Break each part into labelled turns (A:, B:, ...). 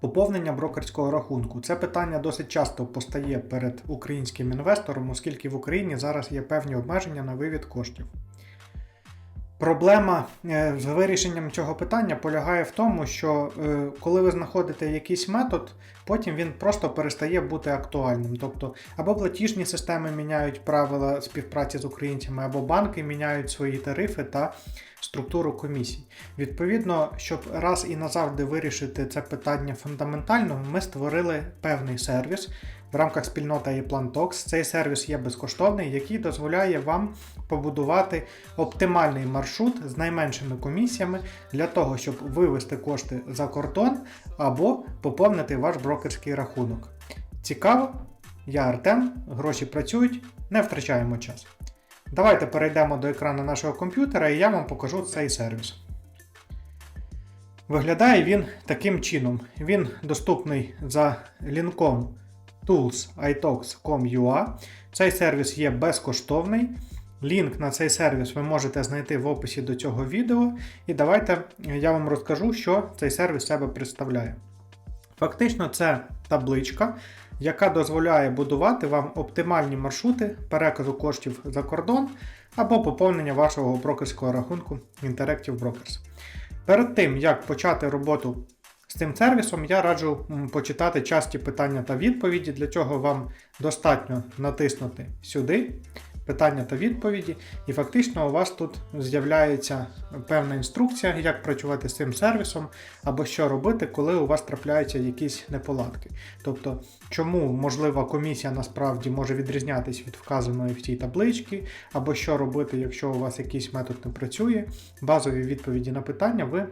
A: Поповнення брокерського рахунку. Це питання досить часто постає перед українським інвестором, оскільки в Україні зараз є певні обмеження на вивід коштів. Проблема е, з вирішенням цього питання полягає в тому, що е, коли ви знаходите якийсь метод, потім він просто перестає бути актуальним. Тобто, або платіжні системи міняють правила співпраці з українцями, або банки міняють свої тарифи та структуру комісій. Відповідно, щоб раз і назавжди вирішити це питання фундаментально, ми створили певний сервіс в рамках спільноти ePlanTalks. Цей сервіс є безкоштовний, який дозволяє вам побудувати оптимальний маршрут з найменшими комісіями для того, щоб вивести кошти за кордон або поповнити ваш брокерський рахунок. Цікаво? Я Артем, гроші працюють, не втрачаємо час. Давайте перейдемо до екрану нашого комп'ютера і я вам покажу цей сервіс. Виглядає він таким чином. Він доступний за лінком tools.italks.com.ua. Цей сервіс є безкоштовний. Лінк на цей сервіс ви можете знайти в описі до цього відео. І давайте я вам розкажу, що цей сервіс себе представляє. Фактично, це табличка, яка дозволяє будувати вам оптимальні маршрути переказу коштів за кордон або поповнення вашого брокерського рахунку Interactive Brokers. Перед тим, як почати роботу з цим сервісом, я раджу почитати часті питання та відповіді. Для цього вам достатньо натиснути сюди питання та відповіді, і фактично у вас тут з'являється певна інструкція, як працювати з цим сервісом, або що робити, коли у вас трапляються якісь неполадки. Тобто, чому можлива комісія насправді може відрізнятися від вказаної в цій табличці, або що робити, якщо у вас якийсь метод не працює. Базові відповіді на питання ви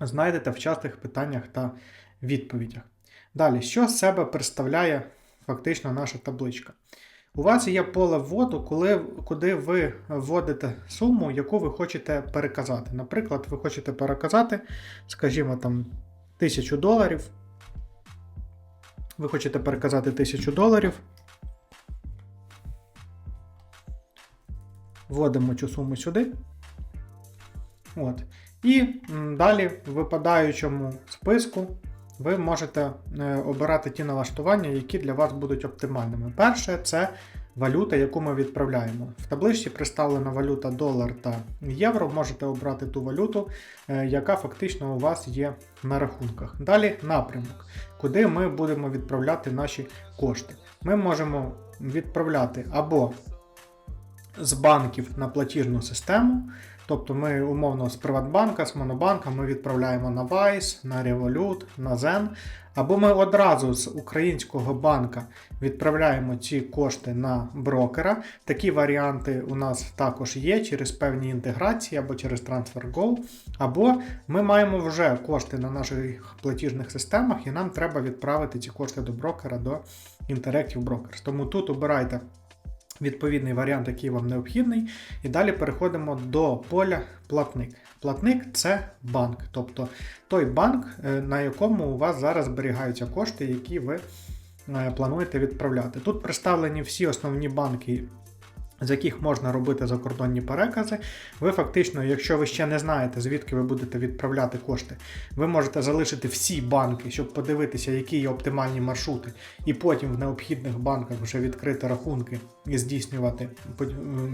A: знайдете в частих питаннях та відповідях. Далі, що з себе представляє фактично наша табличка? У вас є поле вводу, коли, куди ви вводите суму, яку ви хочете переказати. Наприклад, ви хочете переказати, скажімо, там 1000 доларів. Ви хочете переказати 1000 доларів. Вводимо цю суму сюди. От. І далі в випадаючому списку ви можете е, обирати ті налаштування, які для вас будуть оптимальними. Перше це валюта, яку ми відправляємо. В табличці представлена валюта долар та євро. Можете обрати ту валюту, е, яка фактично у вас є на рахунках. Далі напрямок, куди ми будемо відправляти наші кошти. Ми можемо відправляти або з банків на платіжну систему. Тобто ми умовно з Приватбанка, з Монобанка ми відправляємо на Vice, на Revolut, на Zen. Або ми одразу з українського банка відправляємо ці кошти на брокера. Такі варіанти у нас також є через певні інтеграції або через TransferGo. Або ми маємо вже кошти на наших платіжних системах, і нам треба відправити ці кошти до брокера до Interactive Brokers. Тому тут обирайте відповідний варіант, який вам необхідний. І далі переходимо до поля платник. Платник це банк, тобто той банк, е, на якому у вас зараз зберігаються кошти, які ви е, плануєте відправляти. Тут представлені всі основні банки. З яких можна робити закордонні перекази. Ви фактично, якщо ви ще не знаєте, звідки ви будете відправляти кошти, ви можете залишити всі банки, щоб подивитися, які є оптимальні маршрути, і потім в необхідних банках вже відкрити рахунки і здійснювати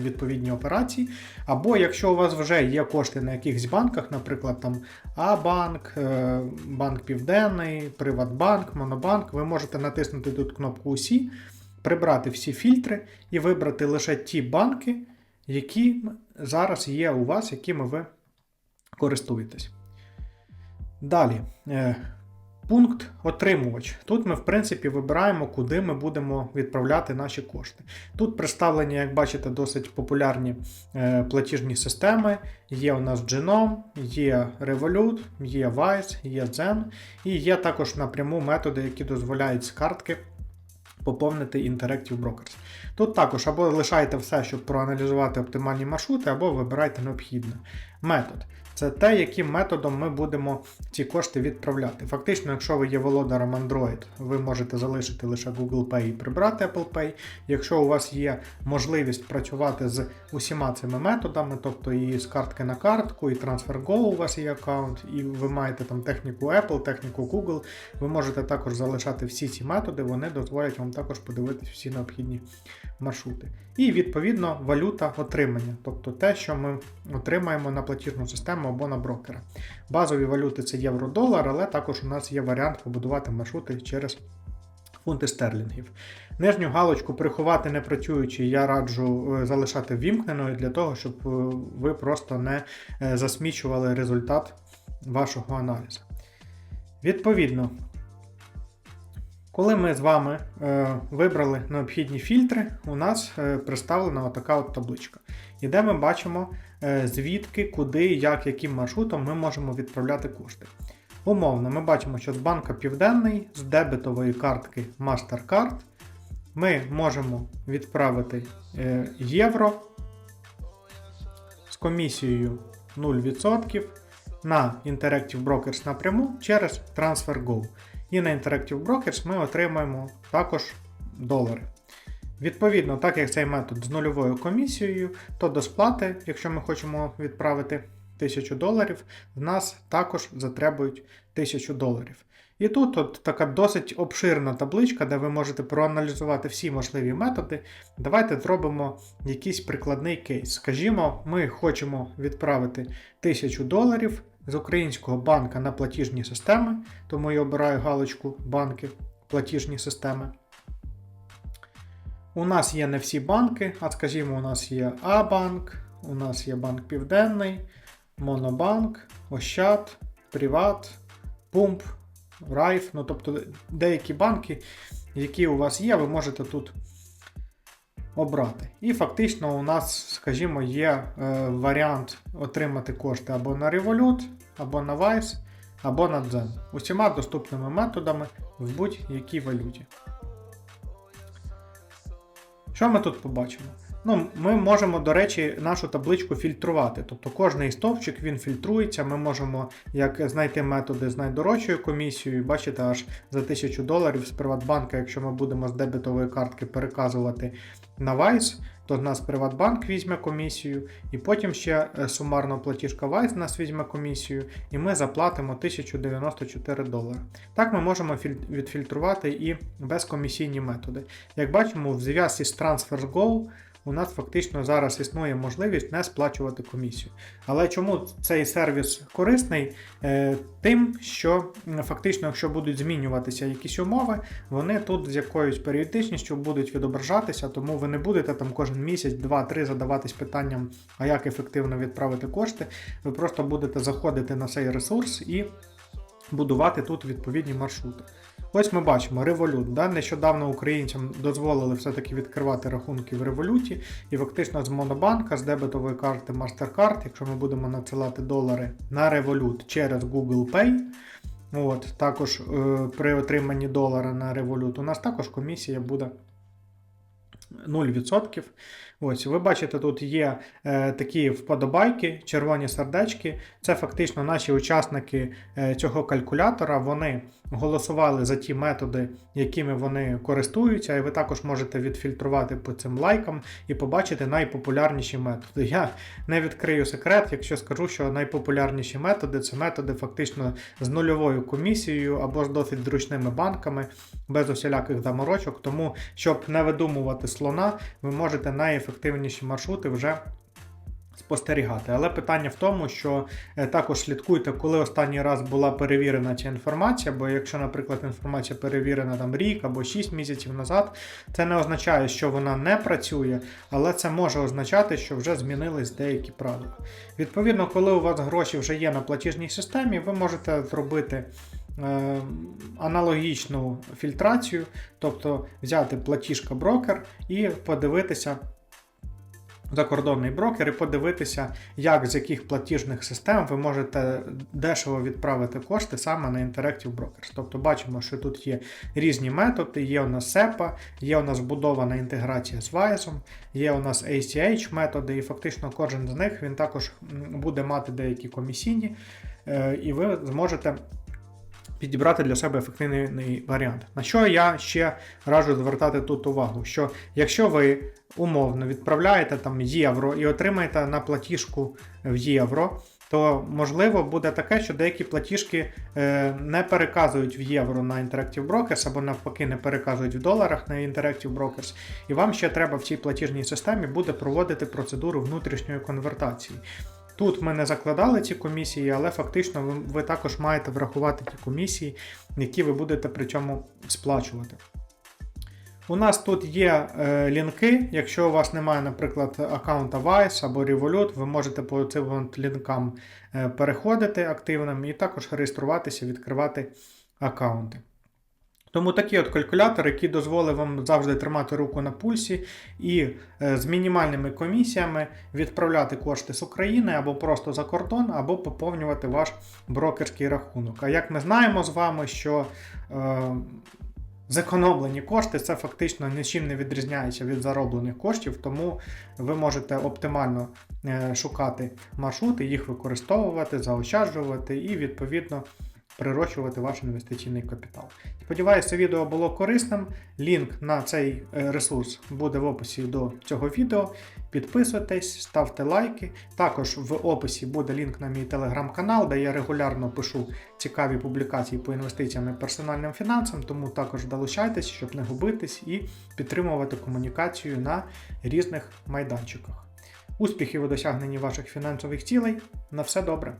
A: відповідні операції. Або якщо у вас вже є кошти на якихось банках, наприклад, там А-банк, е, Банк Південний, Приватбанк, Монобанк, ви можете натиснути тут кнопку Усі прибрати всі фільтри і вибрати лише ті банки, які зараз є у вас, якими ви користуєтесь. Далі. е, Пункт отримувач. Тут ми, в принципі, вибираємо, куди ми будемо відправляти наші кошти. Тут представлені, як бачите, досить популярні е, платіжні системи. Є у нас Genome, є Revolut, є Wise, є Zen, і є також напряму методи, які дозволяють з картки поповнити Interactive Brokers. Тут також або лишайте все, щоб проаналізувати оптимальні маршрути, або вибирайте необхідне. Метод. Це те, яким методом ми будемо ці кошти відправляти. Фактично, якщо ви є володарем Android, ви можете залишити лише Google Pay і прибрати Apple Pay. Якщо у вас є можливість працювати з усіма цими методами, тобто і з картки на картку, і TransferGo у вас є аккаунт, і ви маєте там техніку Apple, техніку Google, ви можете також залишати всі ці методи, вони дозволять вам також подивитися всі необхідні маршрути. І відповідно валюта отримання, тобто те, що ми отримаємо на платіжну систему або на брокера. Базові валюти це євро-долар, але також у нас є варіант побудувати маршрути через фунти стерлінгів. Нижню галочку приховати не працюючи, я раджу е, залишати вімкненою для того, щоб е, ви просто не е, засмічували результат вашого аналізу. Відповідно, коли ми з вами е, вибрали необхідні фільтри, у нас е, представлена отака от табличка. І де ми бачимо, е, звідки, куди, як, яким маршрутом ми можемо відправляти кошти. Умовно, ми бачимо, що з банка Південний, з дебетової картки MasterCard ми можемо відправити євро з комісією 0% на Interactive Brokers напряму через TransferGo. І на Interactive Brokers ми отримаємо також долари. Відповідно, так як цей метод з нульовою комісією, то до сплати, якщо ми хочемо відправити 1000 доларів, в нас також затребують 1000 доларів. І тут от така досить обширна табличка, де ви можете проаналізувати всі можливі методи. Давайте зробимо якийсь прикладний кейс. Скажімо, ми хочемо відправити 1000 доларів з українського банка на платіжні системи, тому я обираю галочку банки, платіжні системи. У нас є не всі банки, а скажімо, у нас є А-банк, у нас є Банк Південний, Монобанк, Ощад, Приват, Пумп, Райф. Ну, тобто деякі банки, які у вас є, ви можете тут обрати. І фактично у нас, скажімо, є е, варіант отримати кошти або на Revolut, або на Wise, або на Zen. Усіма доступними методами в будь-якій валюті. Що ми тут побачимо? Ну, Ми можемо, до речі, нашу табличку фільтрувати. Тобто кожний стовпчик він фільтрується. Ми можемо як знайти методи з найдорожчою комісією. Бачите, аж за 1000 доларів з Приватбанка, якщо ми будемо з дебетової картки переказувати на Vice, то в нас Приватбанк візьме комісію, і потім ще е, сумарно платіжка Vice нас візьме комісію, і ми заплатимо 1094 долари. Так ми можемо відфільтрувати і безкомісійні методи. Як бачимо, в зв'язці з TransferGo у нас фактично зараз існує можливість не сплачувати комісію. Але чому цей сервіс корисний? Е, Тим, що фактично, якщо будуть змінюватися якісь умови, вони тут з якоюсь періодичністю будуть відображатися, тому ви не будете там кожен місяць, два-три задаватись питанням, а як ефективно відправити кошти. Ви просто будете заходити на цей ресурс і будувати тут відповідні маршрути. Ось ми бачимо револют. Да? Нещодавно українцям дозволили все-таки відкривати рахунки в революті, і фактично з Монобанка, з дебетової карти MasterCard, якщо ми будемо надсилати долари на револют через Google Pay. От, також е, при отриманні долара на револют у нас також комісія буде 0%. Ось, ви бачите, тут є е, такі вподобайки, червоні сердечки. Це фактично наші учасники е, цього калькулятора. Вони голосували за ті методи, якими вони користуються, і ви також можете відфільтрувати по цим лайкам і побачити найпопулярніші методи. Я не відкрию секрет, якщо скажу, що найпопулярніші методи це методи фактично з нульовою комісією або з досить зручними банками, без усіляких заморочок. Тому, щоб не видумувати слона, ви можете найефективніші маршрути вже спостерігати. Але питання в тому, що е, також слідкуйте, коли останній раз була перевірена ця інформація, бо якщо, наприклад, інформація перевірена там рік або 6 місяців назад, це не означає, що вона не працює, але це може означати, що вже змінились деякі правила. Відповідно, коли у вас гроші вже є на платіжній системі, ви можете зробити. Е, Аналогічну фільтрацію, тобто взяти платіжка брокер і подивитися, закордонний брокер і подивитися, як з яких платіжних систем ви можете дешево відправити кошти саме на Interactive Brokers. Тобто бачимо, що тут є різні методи, є у нас SEPA, є у нас вбудована інтеграція з Wise, є у нас ACH методи, і фактично кожен з них він також буде мати деякі комісійні, е, і ви зможете підібрати для себе ефективний варіант. На що я ще раджу звертати тут увагу? Що якщо ви умовно відправляєте там євро і отримаєте на платіжку в євро, то можливо буде таке, що деякі платіжки е, не переказують в євро на Interactive Brokers або навпаки не переказують в доларах на Interactive Brokers, і вам ще треба в цій платіжній системі буде проводити процедуру внутрішньої конвертації. Тут ми не закладали ці комісії, але фактично ви, ви також маєте врахувати ті комісії, які ви будете при цьому сплачувати. У нас тут є е, лінки. Якщо у вас немає, наприклад, аккаунта Vice або Revolut, ви можете по цим лінкам е, переходити активним і також реєструватися, відкривати аккаунти. Тому такі от калькулятори, які дозволять вам завжди тримати руку на пульсі і е, з мінімальними комісіями відправляти кошти з України або просто за кордон, або поповнювати ваш брокерський рахунок. А як ми знаємо з вами, що е, зекономлені кошти це фактично нічим не відрізняється від зароблених коштів, тому ви можете оптимально е, шукати маршрути, їх використовувати, заощаджувати і відповідно прирощувати ваш інвестиційний капітал. Сподіваюся, відео було корисним. Лінк на цей е, ресурс буде в описі до цього відео. Підписуйтесь, ставте лайки. Також в описі буде лінк на мій телеграм-канал, де я регулярно пишу цікаві публікації по інвестиціям і персональним фінансам, тому також долучайтесь, щоб не губитись і підтримувати комунікацію на різних майданчиках. Успіхів у досягненні ваших фінансових цілей. На все добре!